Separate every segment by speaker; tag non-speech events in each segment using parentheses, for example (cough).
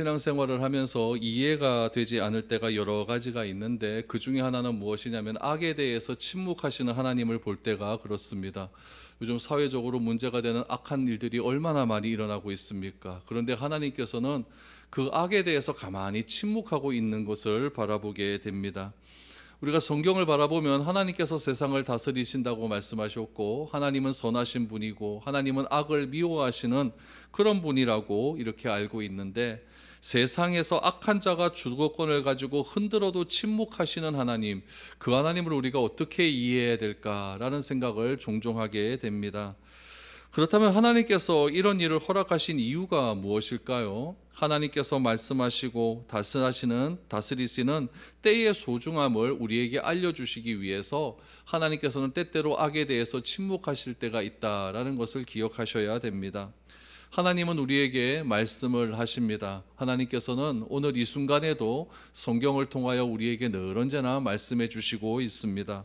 Speaker 1: 신앙생활을 하면서 이해가 되지 않을 때가 여러 가지가 있는데 그 중에 하나는 무엇이냐면 악에 대해서 침묵하시는 하나님을 볼 때가 그렇습니다. 요즘 사회적으로 문제가 되는 악한 일들이 얼마나 많이 일어나고 있습니까? 그런데 하나님께서는 그 악에 대해서 가만히 침묵하고 있는 것을 바라보게 됩니다. 우리가 성경을 바라보면 하나님께서 세상을 다스리신다고 말씀하셨고 하나님은 선하신 분이고 하나님은 악을 미워하시는 그런 분이라고 이렇게 알고 있는데 세상에서 악한 자가 주도권을 가지고 흔들어도 침묵하시는 하나님 그 하나님을 우리가 어떻게 이해해야 될까라는 생각을 종종 하게 됩니다. 그렇다면 하나님께서 이런 일을 허락하신 이유가 무엇일까요? 하나님께서 말씀하시고 다스리시는 다스리시는 때의 소중함을 우리에게 알려주시기 위해서 하나님께서는 때때로 악에 대해서 침묵하실 때가 있다라는 것을 기억하셔야 됩니다. 하나님은 우리에게 말씀을 하십니다. 하나님께서는 오늘 이 순간에도 성경을 통하여 우리에게 늘 언제나 말씀해 주시고 있습니다.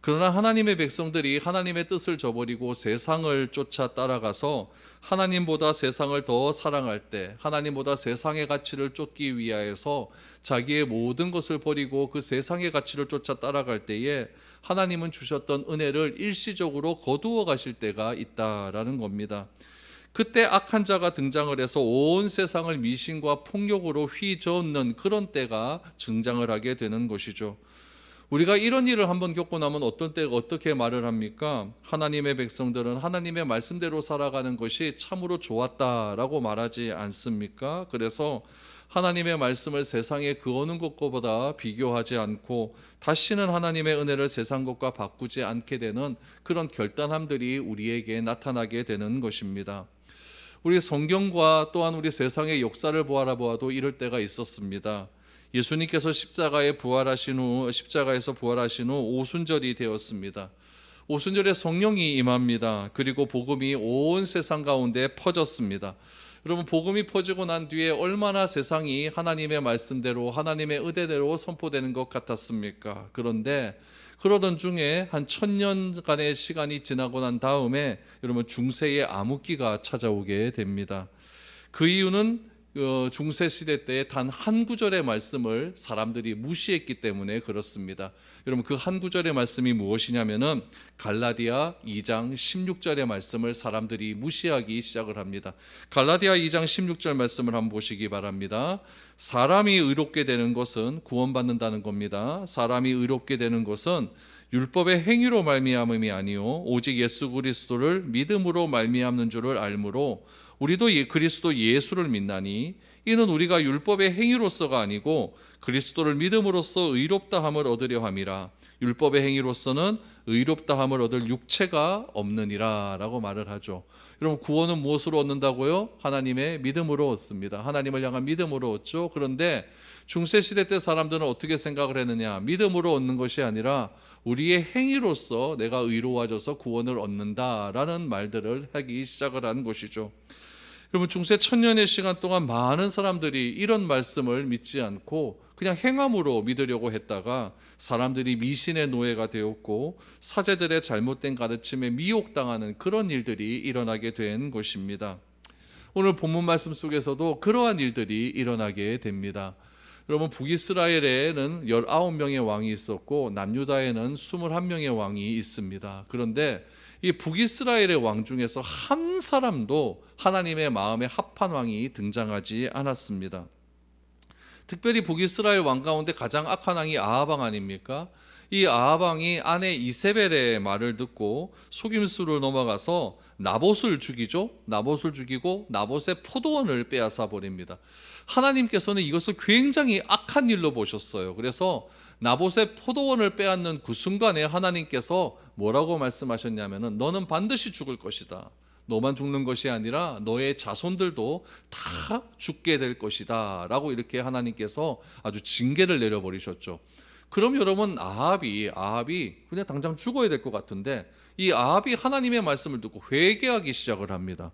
Speaker 1: 그러나 하나님의 백성들이 하나님의 뜻을 저버리고 세상을 쫓아 따라가서 하나님보다 세상을 더 사랑할 때, 하나님보다 세상의 가치를 쫓기 위하여서 자기의 모든 것을 버리고 그 세상의 가치를 쫓아 따라갈 때에 하나님은 주셨던 은혜를 일시적으로 거두어 가실 때가 있다라는 겁니다. 그때 악한 자가 등장을 해서 온 세상을 미신과 폭력으로 휘저는 그런 때가 등장을 하게 되는 것이죠. 우리가 이런 일을 한번 겪고 나면 어떤 때 어떻게 말을 합니까? 하나님의 백성들은 하나님의 말씀대로 살아가는 것이 참으로 좋았다라고 말하지 않습니까? 그래서 하나님의 말씀을 세상의 그 어느 것보다 비교하지 않고 다시는 하나님의 은혜를 세상 것과 바꾸지 않게 되는 그런 결단함들이 우리에게 나타나게 되는 것입니다. 우리 성경과 또한 우리 세상의 역사를 보아보아도 이럴 때가 있었습니다. 예수님께서 십자가에 부활하신 후 십자가에서 부활하신 후 오순절이 되었습니다. 오순절에 성령이 임합니다. 그리고 복음이 온 세상 가운데 퍼졌습니다. 여러분 복음이 퍼지고 난 뒤에 얼마나 세상이 하나님의 말씀대로 하나님의 의대대로 선포되는 것 같았습니까? 그런데 그러던 중에 한 천년간의 시간이 지나고 난 다음에 여러분 중세의 암흑기가 찾아오게 됩니다. 그 이유는 어, 중세 시대 때단한 구절의 말씀을 사람들이 무시했기 때문에 그렇습니다. 여러분 그 한 구절의 말씀이 무엇이냐면은 갈라디아 2장 16절의 말씀을 사람들이 무시하기 시작을 합니다. 갈라디아 2장 16절 말씀을 한번 보시기 바랍니다. 사람이 의롭게 되는 것은 구원받는다는 겁니다. 사람이 의롭게 되는 것은 율법의 행위로 말미암음이 아니요 오직 예수 그리스도를 믿음으로 말미암는 줄을 알므로 우리도 그리스도 예수를 믿나니 이는 우리가 율법의 행위로서가 아니고 그리스도를 믿음으로써 의롭다함을 얻으려 함이라 율법의 행위로서는 의롭다함을 얻을 육체가 없느니라라고 말을 하죠. 여러분 구원은 무엇으로 얻는다고요? 하나님의 믿음으로 얻습니다. 하나님을 향한 믿음으로 얻죠. 그런데 중세 시대 때 사람들은 어떻게 생각을 했느냐? 믿음으로 얻는 것이 아니라 우리의 행위로서 내가 의로워져서 구원을 얻는다라는 말들을 하기 시작을 한 것이죠. 여러분 중세 천년의 시간 동안 많은 사람들이 이런 말씀을 믿지 않고 그냥 행함으로 믿으려고 했다가 사람들이 미신의 노예가 되었고 사제들의 잘못된 가르침에 미혹당하는 그런 일들이 일어나게 된 것입니다. 오늘 본문 말씀 속에서도 그러한 일들이 일어나게 됩니다. 여러분 북이스라엘에는 19명의 왕이 있었고 남유다에는 21명의 왕이 있습니다. 그런데 이 북이스라엘의 왕 중에서 한 사람도 하나님의 마음에 합한 왕이 등장하지 않았습니다. 특별히 북이스라엘 왕 가운데 가장 악한 왕이 아하방 아닙니까? 이 아하방이 아내 이세벨의 말을 듣고 속임수를 넘어가서 나봇을 죽이죠. 나봇을 죽이고 나봇의 포도원을 빼앗아 버립니다. 하나님께서는 이것을 굉장히 악한 일로 보셨어요. 그래서 나봇의 포도원을 빼앗는 그 순간에 하나님께서 뭐라고 말씀하셨냐면은 너는 반드시 죽을 것이다. 너만 죽는 것이 아니라 너의 자손들도 다 죽게 될 것이다. 라고 이렇게 하나님께서 아주 징계를 내려버리셨죠. 그럼 여러분 아합이 아합이 그냥 당장 죽어야 될 것 같은데 이 아합이 하나님의 말씀을 듣고 회개하기 시작을 합니다.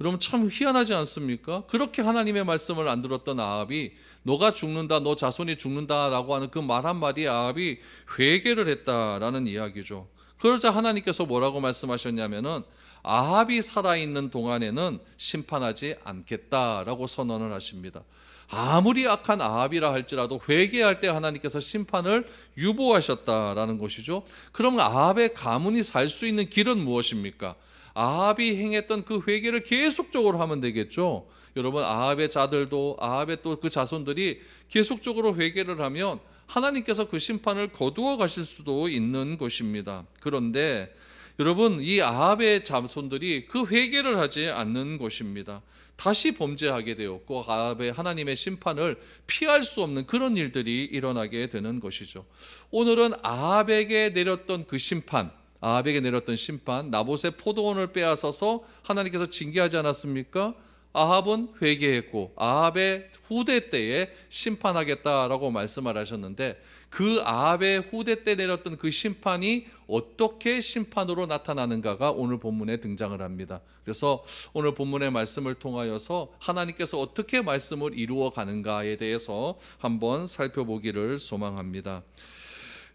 Speaker 1: 여러분 참 희한하지 않습니까? 그렇게 하나님의 말씀을 안 들었던 아합이 너가 죽는다, 너 자손이 죽는다라고 하는 그 말 한마디 아합이 회개를 했다라는 이야기죠. 그러자 하나님께서 뭐라고 말씀하셨냐면은 아합이 살아있는 동안에는 심판하지 않겠다라고 선언을 하십니다. 아무리 악한 아합이라 할지라도 회개할 때 하나님께서 심판을 유보하셨다라는 것이죠. 그럼 아합의 가문이 살 수 있는 길은 무엇입니까? 아합이 행했던 그 회개를 계속적으로 하면 되겠죠. 여러분 아합의 자들도 아합의 또 그 자손들이 계속적으로 회개를 하면 하나님께서 그 심판을 거두어 가실 수도 있는 것입니다. 그런데 여러분 이 아합의 자손들이 그 회개를 하지 않는 것입니다. 다시 범죄하게 되었고 아합의 하나님의 심판을 피할 수 없는 그런 일들이 일어나게 되는 것이죠. 오늘은 아합에게 내렸던 그 심판, 아합에게 내렸던 심판, 나봇의 포도원을 빼앗아서 하나님께서 징계하지 않았습니까? 아합은 회개했고 아합의 후대 때에 심판하겠다라고 말씀을 하셨는데 그 아합의 후대 때 내렸던 그 심판이 어떻게 심판으로 나타나는가가 오늘 본문에 등장을 합니다. 그래서 오늘 본문의 말씀을 통하여서 하나님께서 어떻게 말씀을 이루어 가는가에 대해서 한번 살펴보기를 소망합니다.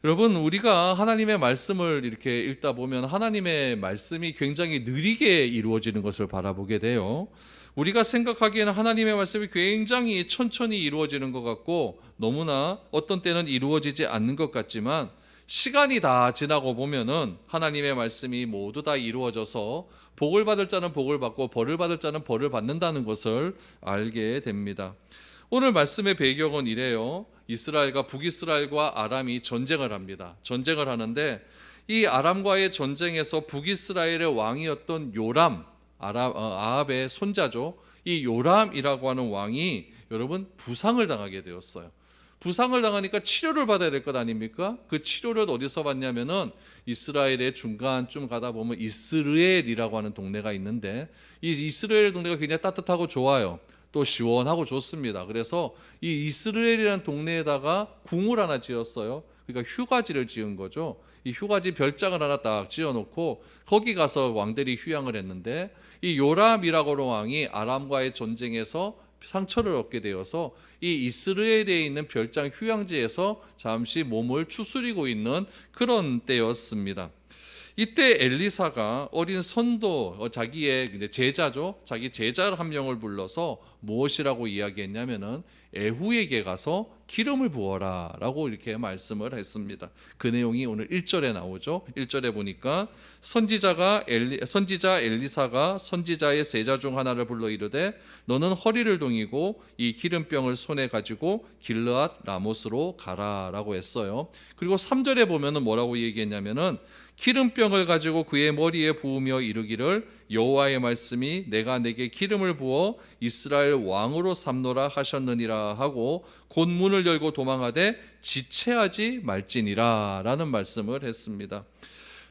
Speaker 1: 여러분 우리가 하나님의 말씀을 이렇게 읽다 보면 하나님의 말씀이 굉장히 느리게 이루어지는 것을 바라보게 돼요. 우리가 생각하기에는 하나님의 말씀이 굉장히 천천히 이루어지는 것 같고 너무나 어떤 때는 이루어지지 않는 것 같지만 시간이 다 지나고 보면은 하나님의 말씀이 모두 다 이루어져서 복을 받을 자는 복을 받고 벌을 받을 자는 벌을 받는다는 것을 알게 됩니다. 오늘 말씀의 배경은 이래요. 이스라엘과 북이스라엘과 아람이 전쟁을 합니다. 전쟁을 하는데 이 아람과의 전쟁에서 북이스라엘의 왕이었던 요람 아라, 어, 아합의 손자죠. 이 요람이라고 하는 왕이 여러분 부상을 당하게 되었어요. 부상을 당하니까 치료를 받아야 될 것 아닙니까? 그 치료를 어디서 받냐면은 이스라엘의 중간쯤 가다 보면 이스르엘이라고 하는 동네가 있는데 이 이스라엘 동네가 굉장히 따뜻하고 좋아요. 또 시원하고 좋습니다. 그래서 이 이스라엘이라는 동네에다가 궁을 하나 지었어요. 그러니까 휴가지를 지은 거죠. 이 휴가지 별장을 하나 딱 지어놓고 거기 가서 왕들이 휴양을 했는데 이 요람이라고 하는 왕이 아람과의 전쟁에서 상처를 얻게 되어서 이 이스라엘에 있는 별장 휴양지에서 잠시 몸을 추스리고 있는 그런 때였습니다. 이때 엘리사가 어린 선도 어, 자기의 제자죠. 자기 제자 한 명을 불러서 무엇이라고 이야기했냐면은 에후에게 가서 기름을 부어라라고 이렇게 말씀을 했습니다. 그 내용이 오늘 1절에 나오죠. 1절에 보니까 선지자가 엘리, 선지자 엘리사가 선지자의 세자 중 하나를 불러 이르되 너는 허리를 동이고 이 기름병을 손에 가지고 길르앗 라못으로 가라라고 했어요. 그리고 3절에 보면은 뭐라고 얘기했냐면은 기름병을 가지고 그의 머리에 부으며 이르기를 여호와의 말씀이 내가 내게 기름을 부어 이스라엘 왕으로 삼노라 하셨느니라 하고 곧 문을 열고 도망하되 지체하지 말지니라라는 말씀을 했습니다.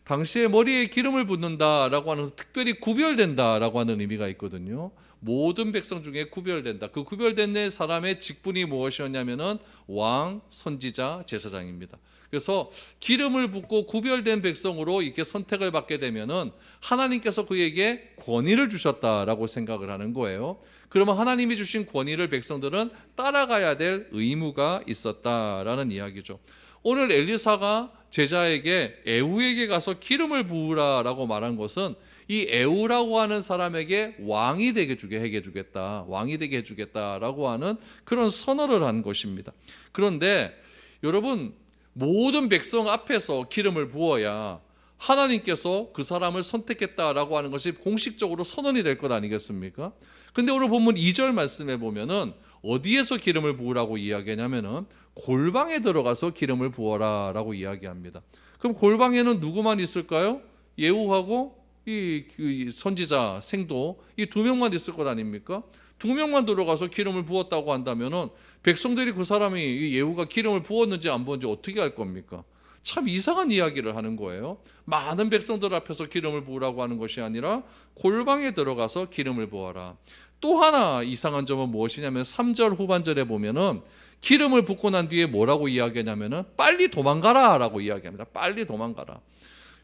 Speaker 1: 당시에 머리에 기름을 붓는다라고 하는 특별히 구별된다라고 하는 의미가 있거든요. 모든 백성 중에 구별된다. 그 구별된 사람의 직분이 무엇이었냐면은 왕, 선지자, 제사장입니다. 그래서 기름을 붓고 구별된 백성으로 이렇게 선택을 받게 되면은 하나님께서 그에게 권위를 주셨다라고 생각을 하는 거예요. 그러면 하나님이 주신 권위를 백성들은 따라가야 될 의무가 있었다라는 이야기죠. 오늘 엘리사가 제자에게 에후에게 가서 기름을 부으라라고 말한 것은 이 에후라고 하는 사람에게 왕이 되게 주게 해 주겠다. 왕이 되게 해 주겠다라고 하는 그런 선언을 한 것입니다. 그런데 여러분 모든 백성 앞에서 기름을 부어야 하나님께서 그 사람을 선택했다라고 하는 것이 공식적으로 선언이 될 것 아니겠습니까? 근데 오늘 본문 2절 말씀에 보면은 어디에서 기름을 부으라고 이야기하냐면은 골방에 들어가서 기름을 부어라라고 이야기합니다. 그럼 골방에는 누구만 있을까요? 예후하고 이, 이 선지자 생도 이 두 명만 있을 것 아닙니까? 두 명만 들어가서 기름을 부었다고 한다면은 백성들이 그 사람이 이 예후가 기름을 부었는지 안 부었는지 어떻게 할 겁니까? 참 이상한 이야기를 하는 거예요. 많은 백성들 앞에서 기름을 부으라고 하는 것이 아니라 골방에 들어가서 기름을 부어라. 또 하나 이상한 점은 무엇이냐면 3절 후반절에 보면은 기름을 붓고 난 뒤에 뭐라고 이야기하냐면은 빨리 도망가라라고 이야기합니다. 빨리 도망가라.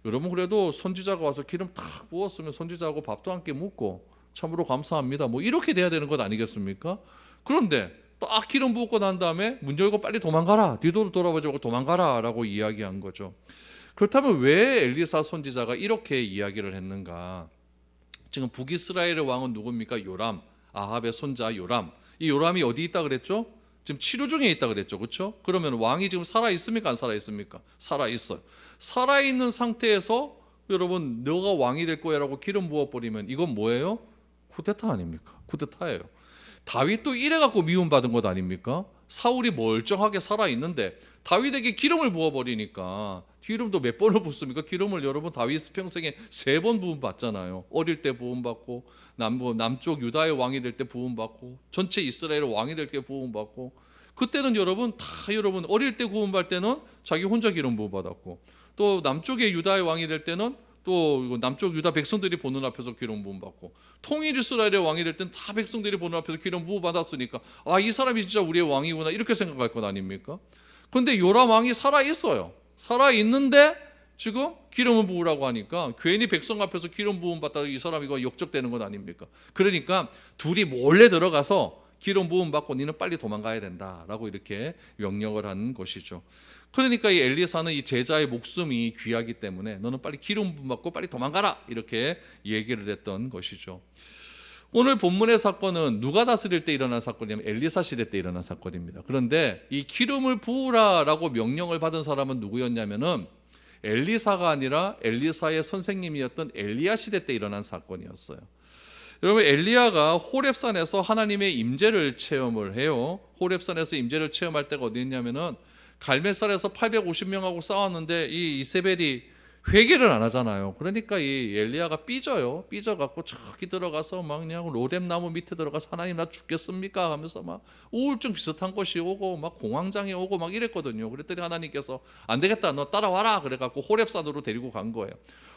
Speaker 1: 여러분 그래도 선지자가 와서 기름 탁 부었으면 선지자하고 밥도 함께 묵고 참으로 감사합니다. 뭐 이렇게 돼야 되는 것 아니겠습니까? 그런데 딱 기름 붓고 난 다음에 문 열고 빨리 도망가라. 뒤도 돌아보지 말고 도망가라라고 이야기한 거죠. 그렇다면 왜 엘리사 선지자가 이렇게 이야기를 했는가? 지금 북이스라엘의 왕은 누굽니까? 요람, 아합의 손자 요람. 이 요람이 어디 있다 그랬죠? 지금 치료 중에 있다 그랬죠, 그렇죠? 그러면 왕이 지금 살아 있습니까? 안 살아 있습니까? 살아 있어요. 살아 있는 상태에서 여러분 너가 왕이 될 거야라고 기름 부어 버리면 이건 뭐예요? 쿠데타 아닙니까? 쿠데타예요. 다윗도 이래 갖고 미움 받은 것 아닙니까? 사울이 멀쩡하게 살아 있는데 다윗에게 기름을 부어 버리니까 기름도 몇 번을 붓습니까? 기름을 여러분 다윗 평생에 세 번 부음 받잖아요. 어릴 때 부음 받고 남부 남쪽 유다의 왕이 될 때 부음 받고 전체 이스라엘의 왕이 될 때 부음 받고 그때는 여러분 다 여러분 어릴 때 구원 받을 때는 자기 혼자 기름 부음 받았고 또 남쪽의 유다의 왕이 될 때는 또 남쪽 유다 백성들이 보는 앞에서 기름 부음 받고 통일 이스라엘의 왕이 될 땐 다 백성들이 보는 앞에서 기름 부음 받았으니까 아 이 사람이 진짜 우리의 왕이구나 이렇게 생각할 것 아닙니까? 근데 요람 왕이 살아 있어요. 살아 있는데 지금 기름을 부으라고 하니까 괜히 백성 앞에서 기름 부음 받다가 이 사람이 이거 역적되는 것 아닙니까? 그러니까 둘이 몰래 들어가서 기름 부음 받고 니는 빨리 도망가야 된다라고 이렇게 명령을 한 것이죠. 그러니까 이 엘리사는 이 제자의 목숨이 귀하기 때문에 너는 빨리 기름 부음 받고 빨리 도망가라 이렇게 얘기를 했던 것이죠. 오늘 본문의 사건은 누가 다스릴 때 일어난 사건이냐면 엘리사 시대 때 일어난 사건입니다. 그런데 이 기름을 부으라라고 명령을 받은 사람은 누구였냐면은 엘리사가 아니라 엘리사의 선생님이었던 엘리야 시대 때 일어난 사건이었어요. 여러분 엘리야가 호렙산에서 하나님의 임재를 체험을 해요. 호렙산에서 임재를 체험할 때가 어디였냐면은 갈멜산에서 850명하고 싸웠는데 이 이세벨이 회개를 안 하잖아요. 그러니까 이 엘리야가 삐져요. 삐져갖고 저기 들어가서 막 그냥 로뎀 나무 밑에 들어가서 하나님 나 죽겠습니까? 하면서 막 우울증 비슷한 것이 오고 막 공황장애 오고 막 이랬거든요. 그랬더니 하나님께서 안 되겠다, 너 따라와라. 그래갖고 호렙산으로 데리고 간 거예요.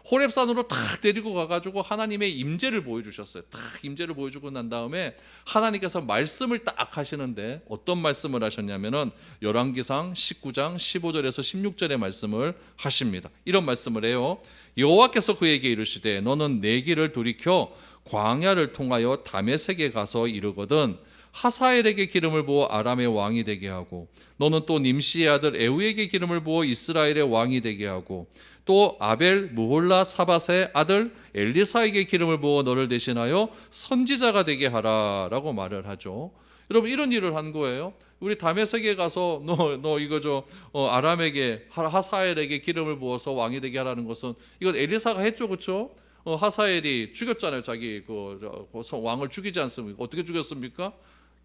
Speaker 1: 호렙산으로 탁 데리고 가가지고 하나님의 임재를 보여주셨어요. 탁 임재를 보여주고 난 다음에 하나님께서 말씀을 딱 하시는데 어떤 말씀을 하셨냐면은 열왕기상 19장 15절에서 16절의 말씀을 하십니다. 이런 말씀을 해요. 여호와께서 그에게 이르시되 너는 내 길을 돌이켜 광야를 통하여 다메섹에 가서 이르거든 하사엘에게 기름을 부어 아람의 왕이 되게 하고 너는 또 님시의 아들 에우에게 기름을 부어 이스라엘의 왕이 되게 하고 또 아벨 무홀라 사밧의 아들 엘리사에게 기름을 부어 너를 대신하여 선지자가 되게 하라라고 말을 하죠. 여러분 이런 일을 한 거예요. 우리 다메섹에 가서 너 너 이거 저 어, 아람에게 하- 하사엘에게 기름을 부어서 왕이 되게 하라는 것은 이건 엘리사가 했죠, 그렇죠? 어, 하사엘이 죽였잖아요, 자기 그, 저, 그 성- 왕을 죽이지 않습니까? 어떻게 죽였습니까?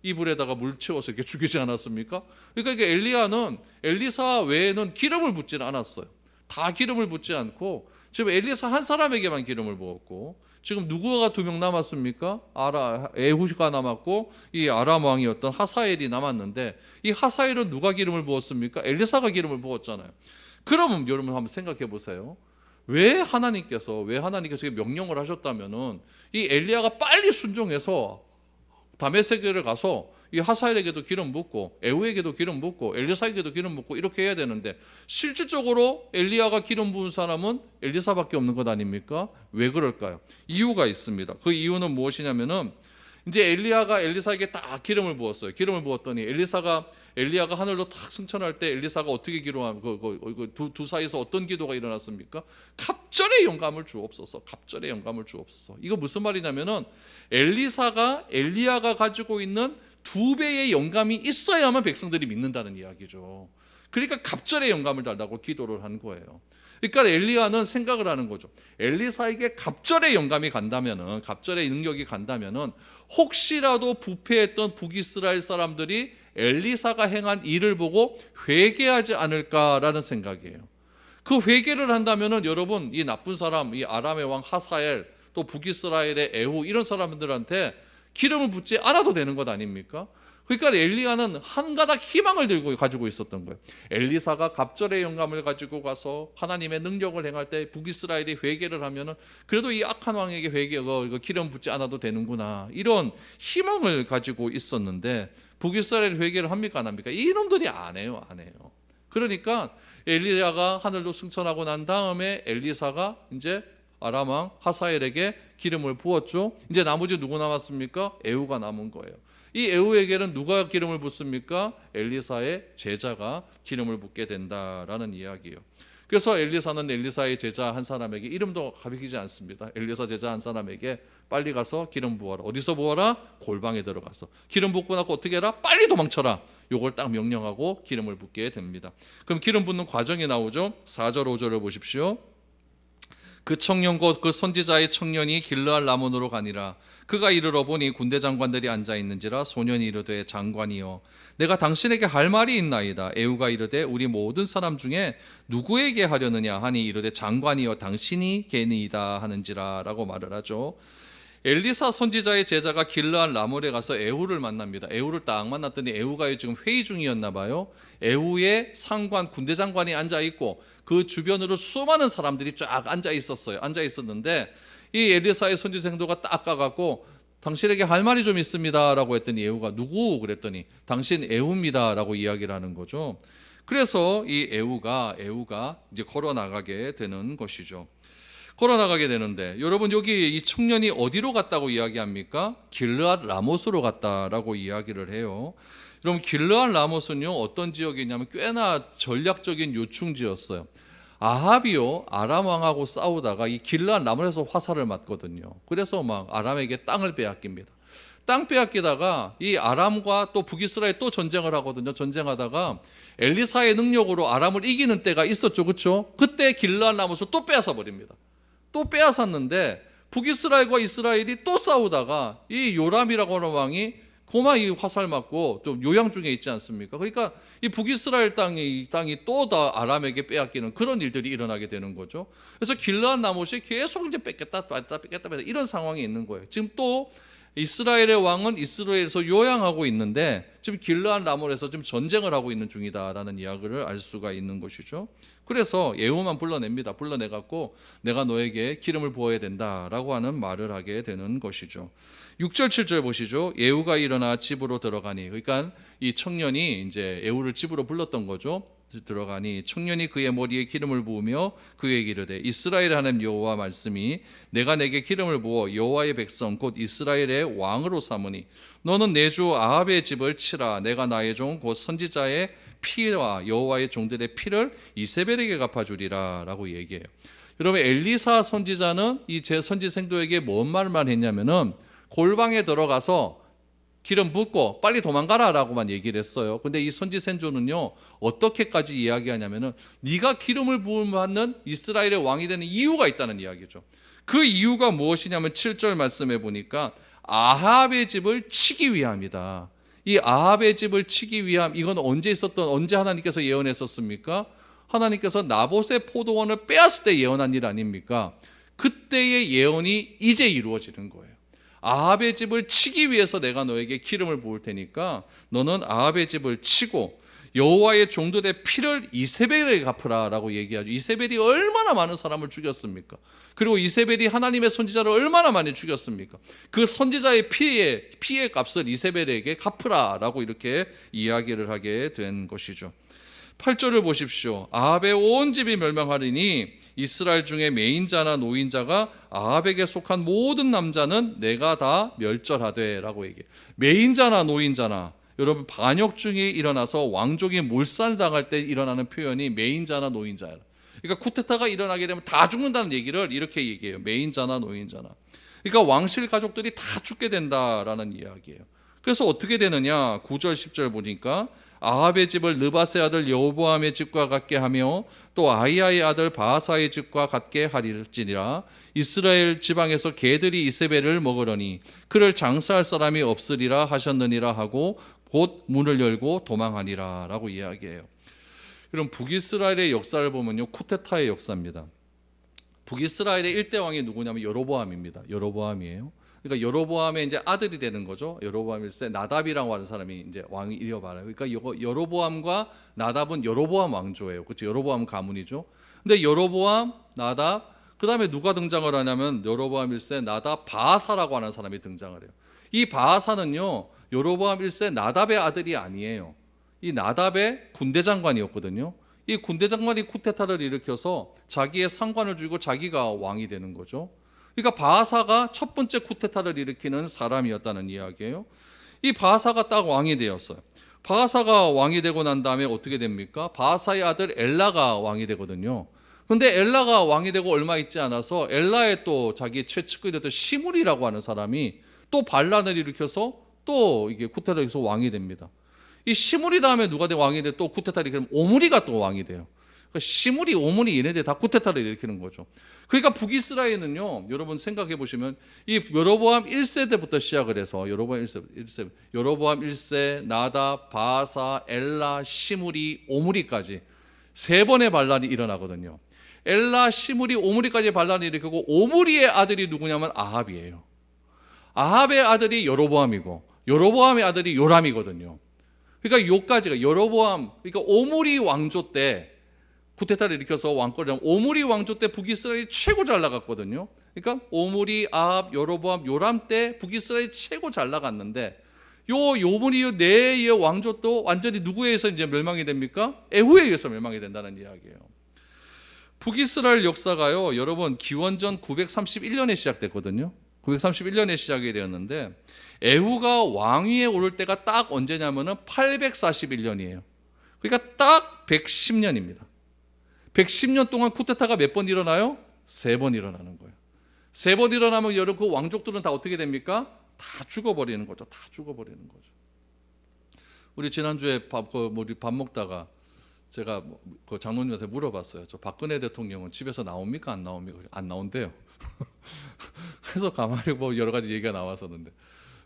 Speaker 1: 이불에다가 물 채워서 이렇게 죽이지 않았습니까? 그러니까 엘리야는 엘리사 외에는 기름을 붓지는 않았어요. 다 기름을 붓지 않고 지금 엘리사 한 사람에게만 기름을 부었고 지금 누구가 두 명 남았습니까? 아라 에후가 남았고 이 아람 왕이었던 하사엘이 남았는데 이 하사엘은 누가 기름을 부었습니까? 엘리사가 기름을 부었잖아요. 그러면 여러분 한번 생각해 보세요. 왜 하나님께서 왜 하나님께서 명령을 하셨다면은 이 엘리야가 빨리 순종해서 다메섹을 가서 이 하사엘에게도 기름 붓고 에우에게도 기름 붓고 엘리사에게도 기름 붓고 이렇게 해야 되는데 실질적으로 엘리야가 기름 부은 사람은 엘리사밖에 없는 것 아닙니까? 왜 그럴까요? 이유가 있습니다. 그 이유는 무엇이냐면은 이제 엘리야가 엘리사에게 딱 기름을 부었어요. 기름을 부었더니 엘리사가 엘리야가 하늘로 탁 승천할 때 엘리사가 어떻게 기도함 그두 두 사이에서 어떤 기도가 일어났습니까? 갑절의 영감을 주옵소서. 갑절의 영감을 주옵소서. 이거 무슨 말이냐면은 엘리사가 엘리야가 가지고 있는 두 배의 영감이 있어야만 백성들이 믿는다는 이야기죠. 그러니까 갑절의 영감을 달라고 기도를 한 거예요. 그러니까 엘리야는 생각을 하는 거죠. 엘리사에게 갑절의 영감이 간다면은 갑절의 능력이 간다면은 혹시라도 부패했던 북이스라엘 사람들이 엘리사가 행한 일을 보고 회개하지 않을까라는 생각이에요. 그 회개를 한다면은 여러분 이 나쁜 사람 이 아람의 왕 하사엘 또 북이스라엘의 에후 이런 사람들한테 기름을 붓지 않아도 되는 것 아닙니까? 그러니까 엘리야는 한 가닥 희망을 들고 가지고 있었던 거예요. 엘리사가 갑절의 영감을 가지고 가서 하나님의 능력을 행할 때 북이스라엘이 회개를 하면은 그래도 이 악한 왕에게 회개 어, 이거 기름 붓지 않아도 되는구나 이런 희망을 가지고 있었는데 북이스라엘 회개를 합니까 안 합니까? 이놈들이 안 해요, 안 해요. 그러니까 엘리야가 하늘로 승천하고 난 다음에 엘리사가 이제 아람 왕 하사엘에게 기름을 부었죠. 이제 나머지 누구 남았습니까? 에우가 남은 거예요. 이 에우에게는 누가 기름을 붓습니까? 엘리사의 제자가 기름을 붓게 된다라는 이야기예요. 그래서 엘리사는 엘리사의 제자 한 사람에게 이름도 가리키지 않습니다. 엘리사 제자 한 사람에게 빨리 가서 기름 부어라. 어디서 부어라? 골방에 들어가서. 기름 붓고 나고 어떻게 해라? 빨리 도망쳐라. 요걸 딱 명령하고 기름을 붓게 됩니다. 그럼 기름 붓는 과정이 나오죠. 4절 5절을 보십시오. 그 청년 곧 그 선지자의 청년이 길르알 라몬으로 가니라. 그가 이르러 보니 군대 장관들이 앉아 있는지라 소년이 이르되 장관이여 내가 당신에게 할 말이 있나이다. 에우가 이르되 우리 모든 사람 중에 누구에게 하려느냐? 하니 이르되 장관이여 당신이 개니이다. 하는지라라고 말을 하죠 엘리사 선지자의 제자가 길르알 라몰에 가서 에후를 만납니다. 에후를 딱 만났더니 에후가 지금 회의 중이었나 봐요. 에후의 상관 군대 장관이 앉아 있고 그 주변으로 수많은 사람들이 쫙 앉아 있었어요. 앉아 있었는데 이 엘리사의 선지생도가 딱 가갖고 당신에게 할 말이 좀 있습니다라고 했더니 에후가 누구 그랬더니 당신 에후입니다라고 이야기를 하는 거죠. 그래서 이 에후가 에후가 이제 걸어 나가게 되는 것이죠. 걸어 나가게 되는데 여러분 여기 이 청년이 어디로 갔다고 이야기합니까? 길르앗 라모스로 갔다라고 이야기를 해요. 여러분 길르앗 라모스는요 어떤 지역이냐면 꽤나 전략적인 요충지였어요. 아합이요 아람 왕하고 싸우다가 이 길르앗 라모스에서 화살을 맞거든요. 그래서 막 아람에게 땅을 빼앗깁니다. 땅 빼앗기다가 이 아람과 또 북이스라엘 또 전쟁을 하거든요. 전쟁하다가 엘리사의 능력으로 아람을 이기는 때가 있었죠, 그렇죠? 그때 길르앗 라모스 또 빼앗아 버립니다. 또 빼앗았는데 북이스라엘과 이스라엘이 또 싸우다가 이 요람이라고 하는 왕이 고마 이 화살 맞고 좀 요양 중에 있지 않습니까? 그러니까 이 북이스라엘 땅이 이 땅이 또 다 아람에게 빼앗기는 그런 일들이 일어나게 되는 거죠. 그래서 길르앗 나못이 계속 이제 뺏겠다 뺏겠다 뺏겠다 뺏겠다 이런 상황이 있는 거예요. 지금 또 이스라엘의 왕은 이스라엘에서 요양하고 있는데 지금 길르앗 라몰에서 지금 전쟁을 하고 있는 중이다라는 이야기를 알 수가 있는 것이죠. 그래서 예후만 불러냅니다. 불러내 갖고 내가 너에게 기름을 부어야 된다라고 하는 말을 하게 되는 것이죠. 6절 7절 보시죠. 예후가 일어나 집으로 들어가니 그러니까 이 청년이 이제 예후를 집으로 불렀던 거죠. 들어가니 청년이 그의 머리에 기름을 부으며 그에게 이르되 이스라엘 하나님 여호와 말씀이 내가 내게 기름을 부어 여호와의 백성 곧 이스라엘의 왕으로 삼으니 너는 내 주 아합의 집을 치라 내가 나의 종 곧 선지자의 피와 여호와의 종들의 피를 이세벨에게 갚아주리라라고 얘기해요. 여러분 엘리사 선지자는 이 제 선지 생도에게 뭔 말만 했냐면은 골방에 들어가서 기름 붓고 빨리 도망가라라고만 얘기를 했어요. 근데 이 선지생조는요 어떻게까지 이야기하냐면은 네가 기름을 부음 받는 이스라엘의 왕이 되는 이유가 있다는 이야기죠. 그 이유가 무엇이냐면 7절 말씀해 보니까 아합의 집을 치기 위함이다. 이 아합의 집을 치기 위함 이건 언제 있었던 언제 하나님께서 예언했었습니까? 하나님께서 나봇의 포도원을 빼앗을 때 예언한 일 아닙니까? 그때의 예언이 이제 이루어지는 거예요. 아합의 집을 치기 위해서 내가 너에게 기름을 부을 테니까 너는 아합의 집을 치고 여호와의 종들의 피를 이세벨에게 갚으라라고 얘기하죠. 이세벨이 얼마나 많은 사람을 죽였습니까? 그리고 이세벨이 하나님의 선지자를 얼마나 많이 죽였습니까? 그 선지자의 피의 피의 값을 이세벨에게 갚으라라고 이렇게 이야기를 하게 된 것이죠. 8절을 보십시오. 아합의 온 집이 멸망하리니 이스라엘 중에 메인자나 노인자가 아합에게 속한 모든 남자는 내가 다 멸절하되라고 얘기해. 메인자나 노인자나 여러분 반역 중에 일어나서 왕족이 몰살당할 때 일어나는 표현이 메인자나 노인자야. 그러니까 쿠데타가 일어나게 되면 다 죽는다는 얘기를 이렇게 얘기해요. 메인자나 노인자나. 그러니까 왕실 가족들이 다 죽게 된다라는 이야기예요. 그래서 어떻게 되느냐? 9절 10절 보니까 아합의 집을 느바세 아들 여호보암의 집과 같게 하며 또 아이야의 아들 바하사의 집과 같게 하리지니라 이스라엘 지방에서 개들이 이세벨을 먹으려니 그를 장사할 사람이 없으리라 하셨느니라 하고 곧 문을 열고 도망하니라라고 이야기해요. 그럼 북이스라엘의 역사를 보면요 쿠데타의 역사입니다. 북이스라엘의 일대 왕이 누구냐면 여로보암입니다. 여로보암이에요. 그러니까 여로보암의 이제 아들이 되는 거죠. 여로보암 일세 나답이라고 하는 사람이 이제 왕이 이어받아요. 그러니까 이거 여로보암과 나답은 여로보암 왕조예요. 그렇죠. 여로보암 가문이죠. 근데 여로보암, 나답 그다음에 누가 등장을 하냐면 여로보암 일세 나답 바하사라고 하는 사람이 등장을 해요. 이 바하사는요. 여로보암 일세 나답의 아들이 아니에요. 이 나답의 군대 장관이었거든요. 이 군대 장관이 쿠데타를 일으켜서 자기의 상관을 주고 자기가 왕이 되는 거죠. 그러니까 바하사가 첫 번째 쿠데타를 일으키는 사람이었다는 이야기예요. 이 바하사가 딱 왕이 되었어요. 바하사가 왕이 되고 난 다음에 어떻게 됩니까? 바하사의 아들 엘라가 왕이 되거든요. 근데 엘라가 왕이 되고 얼마 있지 않아서 엘라의 또 자기 최측근이 됐던 시물이라고 하는 사람이 또 반란을 일으켜서 또 이게 쿠데타를 해서 왕이 됩니다. 이 시물이 다음에 누가 돼 왕이 돼 또 쿠데타를 일으키면 오므리가 또 왕이 돼요. 그러니까 시물이 오므리 얘네들 다 쿠데타를 일으키는 거죠. 그러니까 북이스라엘은요, 여러분 생각해 보시면 이 여로보암 1세대부터 시작을 해서 여로보암 1세, 1세 여로보암 1세, 나다, 바사, 엘라, 시물이, 오므리까지 세 번의 반란이 일어나거든요. 엘라, 시물이, 오므리까지 반란을 일으키고 오므리의 아들이 누구냐면 아합이에요. 아합의 아들이 여로보암이고 여로보암의 아들이 요람이거든요. 그러니까 요까지가 여로보암, 그러니까 오므리 왕조 때 쿠데타를 일으켜서 왕권을 오므리 왕조 때 북이스라엘이 최고 잘 나갔거든요. 그러니까 오므리, 아합, 여로보암, 요람 때 북이스라엘이 최고 잘 나갔는데 요 요므리 네의 왕조 또 완전히 누구에 의해서 이제 멸망이 됩니까? 에후에 의해서 멸망이 된다는 이야기예요. 북이스라엘 역사가요, 여러분 기원전 931년에 시작됐거든요. 931년에 시작이 되었는데 에후가 왕위에 오를 때가 딱 언제냐면은 841년이에요. 그러니까 딱 110년입니다. 110년 동안 쿠데타가 몇 번 일어나요? 세 번 일어나는 거예요. 세 번 일어나면 여러분 그 왕족들은 다 어떻게 됩니까? 다 죽어버리는 거죠. 다 죽어버리는 거죠. 우리 지난주에 밥, 그 우리 밥 먹다가 제가 뭐, 그 장로님한테 물어봤어요. 저 박근혜 대통령은 집에서 나옵니까? 안 나옵니까? 안 나온대요. (laughs) 그래서 가만히 뭐 여러 가지 얘기가 나왔었는데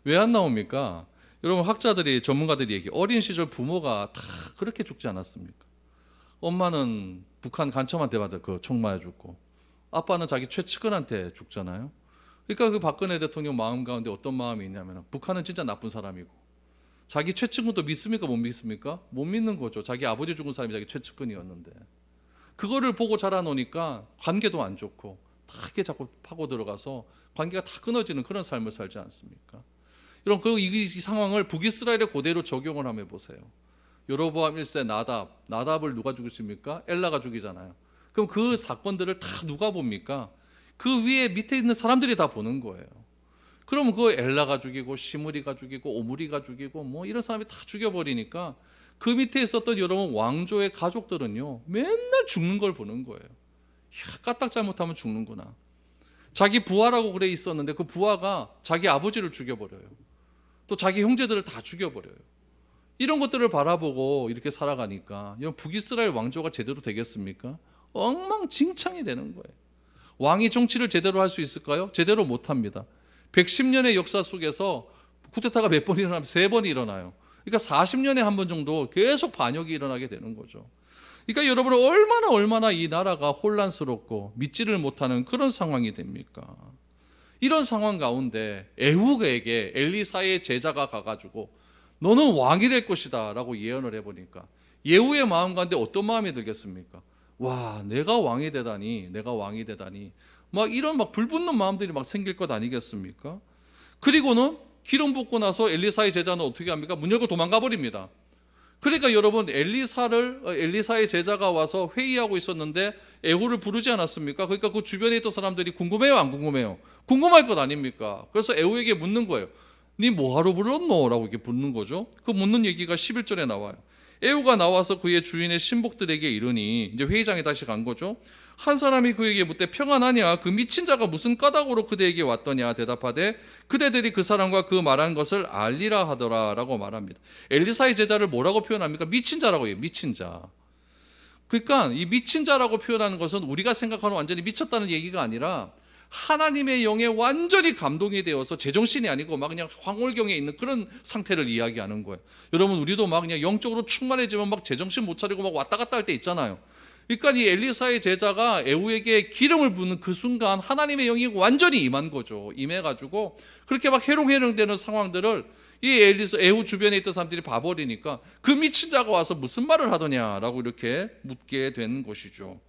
Speaker 1: 왜 안 나옵니까? 여러분 학자들이 전문가들이 얘기 어린 시절 부모가 다 그렇게 죽지 않았습니까? 엄마는 북한 간첩한테 맞아 그총 맞아 죽고 아빠는 자기 최측근한테 죽잖아요. 그러니까 그 박근혜 대통령 마음 가운데 어떤 마음이 있냐면 북한은 진짜 나쁜 사람이고 자기 최측근도 믿습니까 못 믿습니까? 못 믿는 거죠. 자기 아버지 죽은 사람이 자기 최측근이었는데 그거를 보고 자라놓으니까 관계도 안 좋고 다 이렇게 자꾸 파고 들어가서 관계가 다 끊어지는 그런 삶을 살지 않습니까? 이런 그 이, 이 상황을 북이스라엘의 고대로 적용을 한번 해보세요. 여로보암 1세 나답, 나답을 누가 죽이십니까? 엘라가 죽이잖아요. 그럼 그 사건들을 다 누가 봅니까? 그 위에 밑에 있는 사람들이 다 보는 거예요. 그럼 그 엘라가 죽이고 시무리가 죽이고 오무리가 죽이고 뭐 이런 사람이 다 죽여버리니까 그 밑에 있었던 여러분 왕조의 가족들은요 맨날 죽는 걸 보는 거예요. 야, 까딱 잘못하면 죽는구나. 자기 부하라고 그래 있었는데 그 부하가 자기 아버지를 죽여버려요. 또 자기 형제들을 다 죽여버려요. 이런 것들을 바라보고 이렇게 살아가니까 북이스라엘 왕조가 제대로 되겠습니까? 엉망진창이 되는 거예요. 왕이 정치를 제대로 할 수 있을까요? 제대로 못 합니다. 110년의 역사 속에서 쿠데타가 몇 번 일어나면 세 번이 일어나요. 그러니까 40년에 한 번 정도 계속 반역이 일어나게 되는 거죠. 그러니까 여러분 얼마나 얼마나 이 나라가 혼란스럽고 믿지를 못하는 그런 상황이 됩니까? 이런 상황 가운데 에후에게 엘리사의 제자가 가가지고 너는 왕이 될 것이다 라고 예언을 해보니까 예후의 마음 가운데 어떤 마음이 들겠습니까? 와, 내가 왕이 되다니, 내가 왕이 되다니, 막 이런 막 불붙는 마음들이 막 생길 것 아니겠습니까? 그리고는 기름 붓고 나서 엘리사의 제자는 어떻게 합니까? 문 열고 도망가 버립니다. 그러니까 여러분 엘리사를 어, 엘리사의 제자가 와서 회의하고 있었는데 에후를 부르지 않았습니까? 그러니까 그 주변에 있던 사람들이 궁금해요, 안 궁금해요? 궁금할 것 아닙니까? 그래서 에후에게 묻는 거예요. 네 뭐하러 불렀노? 라고 이렇게 묻는 거죠. 그 묻는 얘기가 11절에 나와요. 에후가 나와서 그의 주인의 신복들에게 이르니 이제 회의장에 다시 간 거죠. 한 사람이 그에게 묻되 평안하냐 그 미친 자가 무슨 까닭으로 그대에게 왔더냐 대답하되 그대들이 그 사람과 그 말한 것을 알리라 하더라라고 말합니다. 엘리사의 제자를 뭐라고 표현합니까? 미친 자라고 해요. 미친 자. 그러니까 이 미친 자라고 표현하는 것은 우리가 생각하는 완전히 미쳤다는 얘기가 아니라 하나님의 영에 완전히 감동이 되어서 제정신이 아니고 막 그냥 황홀경에 있는 그런 상태를 이야기하는 거예요. 여러분 우리도 막 그냥 영적으로 충만해지면 막 제정신 못 차리고 막 왔다 갔다 할 때 있잖아요. 그러니까 이 엘리사의 제자가 에후에게 기름을 붓는 그 순간 하나님의 영이 완전히 임한 거죠. 임해가지고 그렇게 막 해롱해롱되는 상황들을 이 엘리사 에후 주변에 있던 사람들이 봐버리니까 그 미친 자가 와서 무슨 말을 하더냐라고 이렇게 묻게 된 것이죠.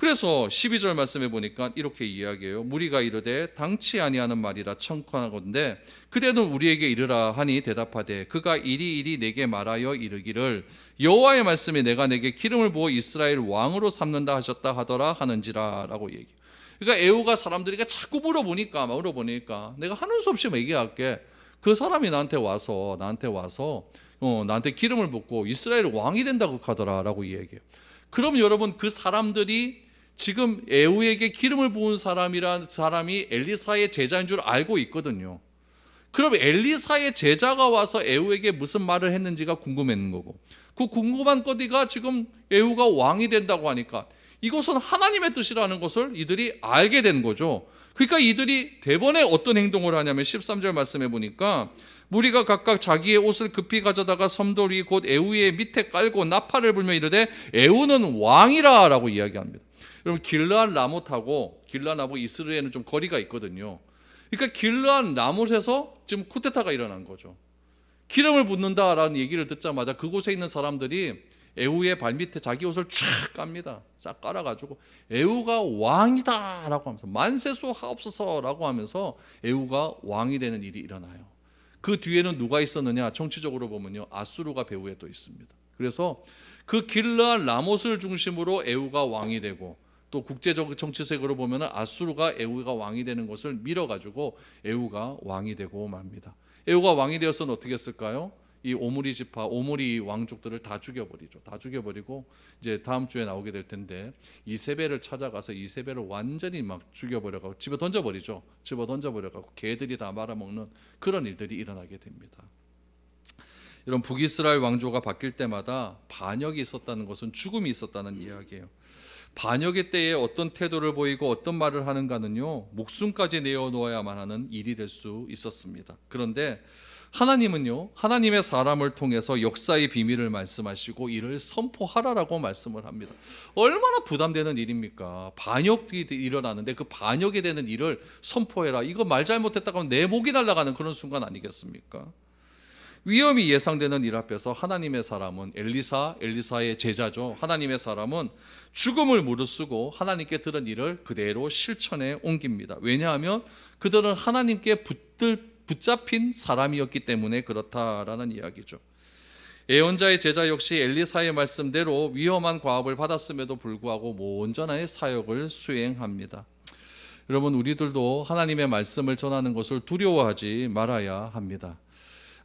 Speaker 1: 그래서 12절 말씀해 보니까 이렇게 이야기해요. 무리가 이르되 당치 아니하는 말이라 청컨하건대 그대는 우리에게 이르라 하니 대답하되 그가 이리 이리 내게 말하여 이르기를 여호와의 말씀이 내가 내게 기름을 부어 이스라엘 왕으로 삼는다 하셨다 하더라 하는지라라고 얘기. 그러니까 에우가 사람들에게 자꾸 물어보니까 물어보니까 내가 하는 수 없이 얘기할게. 그 사람이 나한테 와서 나한테 와서 어, 나한테 기름을 붓고 이스라엘 왕이 된다고 하더라라고 얘기해요. 그럼 여러분 그 사람들이 지금 에우에게 기름을 부은 사람이란 사람이 엘리사의 제자인 줄 알고 있거든요. 그럼 엘리사의 제자가 와서 에우에게 무슨 말을 했는지가 궁금했는 거고 그 궁금한 거디가 지금 에우가 왕이 된다고 하니까 이것은 하나님의 뜻이라는 것을 이들이 알게 된 거죠. 그러니까 이들이 대번에 어떤 행동을 하냐면 13절 말씀해 보니까 무리가 각각 자기의 옷을 급히 가져다가 섬돌 위 곧 에우의 밑에 깔고 나팔을 불며 이르되 에우는 왕이라라고 이야기합니다. 여러분 길르한 라못하고 길르한 라못 이스라엘은 좀 거리가 있거든요. 그러니까 길르한 라못에서 지금 쿠데타가 일어난 거죠. 기름을 붓는다라는 얘기를 듣자마자 그곳에 있는 사람들이 에우의 발밑에 자기 옷을 쫙 깝니다. 쫙 깔아가지고 에우가 왕이다라고 하면서 만세수 하옵소서라고 하면서 에우가 왕이 되는 일이 일어나요. 그 뒤에는 누가 있었느냐? 정치적으로 보면요 아수르가 배후에 또 있습니다. 그래서 그 길르한 라못을 중심으로 에우가 왕이 되고 또 국제적 정치색으로 보면은 아수르가 에우가 왕이 되는 것을 밀어 가지고 에우가 왕이 되고 맙니다. 에우가 왕이 되어서는 어떻게 했을까요? 이 오므리 지파, 오므리 왕족들을 다 죽여버리죠. 다 죽여버리고 이제 다음 주에 나오게 될 텐데 이세벨을 찾아가서 이세벨을 완전히 막 죽여버려가고 집어 던져버리죠. 집어 던져버려가고 개들이 다 말아먹는 그런 일들이 일어나게 됩니다. 이런 북이스라엘 왕조가 바뀔 때마다 반역이 있었다는 것은 죽음이 있었다는 이야기예요. 반역의 때에 어떤 태도를 보이고 어떤 말을 하는가는요 목숨까지 내어놓아야만 하는 일이 될 수 있었습니다. 그런데 하나님은요 하나님의 사람을 통해서 역사의 비밀을 말씀하시고 이를 선포하라라고 말씀을 합니다. 얼마나 부담되는 일입니까? 반역이 일어나는데 그 반역이 되는 일을 선포해라. 이거 말 잘못했다가 하면 내 목이 날아가는 그런 순간 아니겠습니까? 위험이 예상되는 일 앞에서 하나님의 사람은 엘리사, 엘리사의 제자죠. 하나님의 사람은 죽음을 무릅쓰고 하나님께 들은 일을 그대로 실천에 옮깁니다. 왜냐하면 그들은 하나님께 붙들, 붙잡힌 사람이었기 때문에 그렇다라는 이야기죠. 예언자의 제자 역시 엘리사의 말씀대로 위험한 과업을 받았음에도 불구하고 온전한 사역을 수행합니다. 여러분 우리들도 하나님의 말씀을 전하는 것을 두려워하지 말아야 합니다.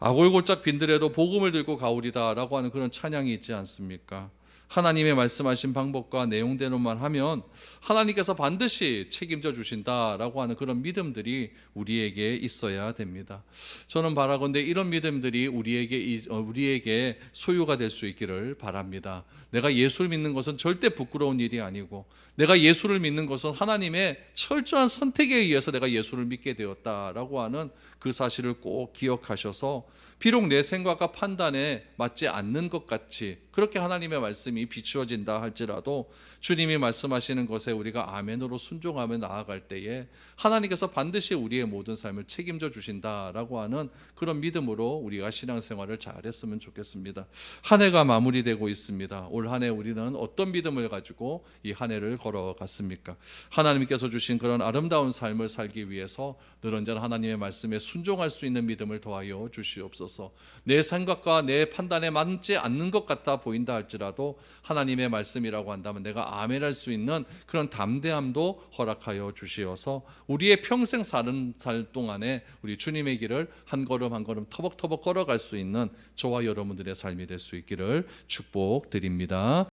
Speaker 1: 아골골짝 빈들에도 복음을 들고 가오리다라고 하는 그런 찬양이 있지 않습니까? 하나님의 말씀하신 방법과 내용대로만 하면 하나님께서 반드시 책임져 주신다라고 하는 그런 믿음들이 우리에게 있어야 됩니다. 저는 바라건대 이런 믿음들이 우리에게 어, 우리에게 소유가 될 수 있기를 바랍니다. 내가 예수를 믿는 것은 절대 부끄러운 일이 아니고 내가 예수를 믿는 것은 하나님의 철저한 선택에 의해서 내가 예수를 믿게 되었다라고 하는 그 사실을 꼭 기억하셔서 비록 내 생각과 판단에 맞지 않는 것 같이 그렇게 하나님의 말씀이 비추어진다 할지라도 주님이 말씀하시는 것에 우리가 아멘으로 순종하며 나아갈 때에 하나님께서 반드시 우리의 모든 삶을 책임져 주신다라고 하는 그런 믿음으로 우리가 신앙생활을 잘했으면 좋겠습니다. 한 해가 마무리되고 있습니다. 올 한 해 우리는 어떤 믿음을 가지고 이 한 해를 걸어갔습니까? 하나님께서 주신 그런 아름다운 삶을 살기 위해서 늘 언제나 하나님의 말씀에 순종할 수 있는 믿음을 더하여 주시옵소서. 내 생각과 내 판단에 맞지 않는 것 같아 보인다 할지라도 하나님의 말씀이라고 한다면 내가 아멘할 수 있는 그런 담대함도 허락하여 주시어서 우리의 평생 사는 살 동안에 우리 주님의 길을 한 걸음 한 걸음 터벅터벅 걸어갈 수 있는 저와 여러분들의 삶이 될 수 있기를 축복드립니다.